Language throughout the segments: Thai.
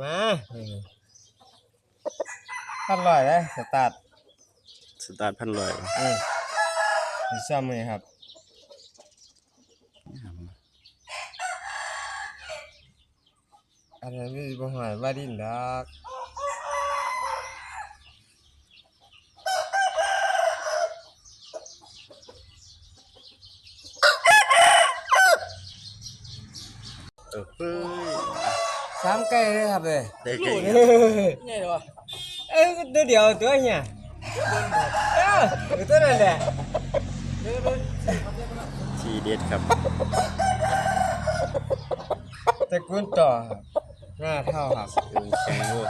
มานี่พันลอยเลยสตาร์ทสตาร์ทพันลอยอืมมีซ่อมเลยครับอันนั้นไม่บ่หอยว่าดินดอกเออเฮ้ย สามไก่เลยครับเลยได้ไงไงหรอเอ้ยตัวเดียวตัวเนี้ยเออตัวนั่นแหละทีเด็ดครับตระกูลต่อครับหน้าเท่าครับเออแข็งเว้ย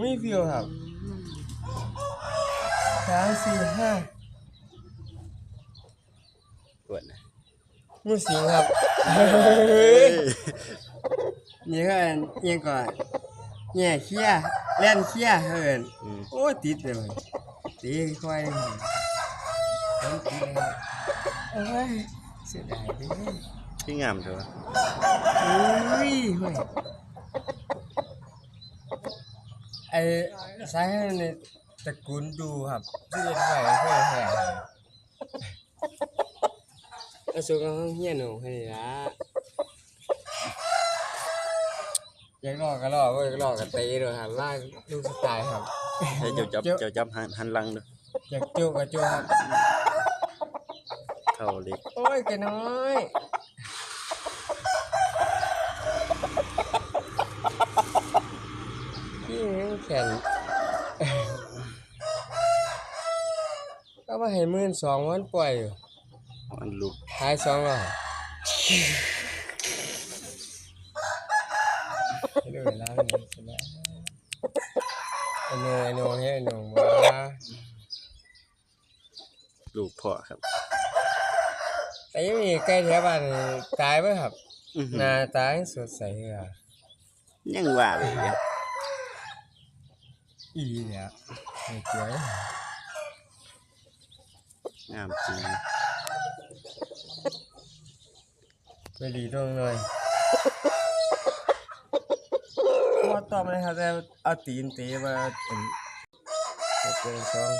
มีวิวครับสามสี่ห้าปวดนะมูสิงครับเฮ้ย นี่ก็อันเอียงก่อนแง่เขี้ยเล่นเขี้ยเฮินอืม โอ้ติดเลยตีค่อยเลยผมติดเลยโอ้ยเสียดายเด้อที่งามเถอะอุ้ยเฮ้ยไอ้สายในตระกูลดูครับที่เรียนไปเพื่อแห่อาสุกห้องเฮียนหนูให้นี่ละอ ยากลอกก็ลอกเว้ยก็ลอกก็ตีเลยครับล่าลูกสไตล์ครับให้เจ้าจับเจ้าจับหันหันหลังเด้ออยากจุกก็จุกครับเท่าเล็กโอ้ยแกน้อยพี่ยังแข็งก็มาให้หมื่นสองวันปล่อยอยู่มันลูกขายสองร้อยให้ดูเวลาหนึ่งใช่ไหมไอ้ โหนไอ้โหนเฮ้ยไอ้โหนว่าลูกพ่อครับ แต่ยังมีใกล้แถวบ้านนี่ตายไหมครับอื้อหือหน้าตายังสดใสเลยอะยังว่าเลยครับอีเนี่ยไม่เจ๋ยงามจริงไปดีตรงหน่อยพอ ตอบเลยครับแต่เอาตีนตีมาเป็นเป็นช่อง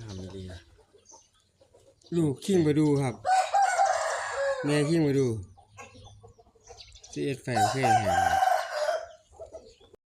งามดีลูกขิงมาดูครับ แม่ขิงมาดูสิเอ็ดแฟเพื่อนแห่ง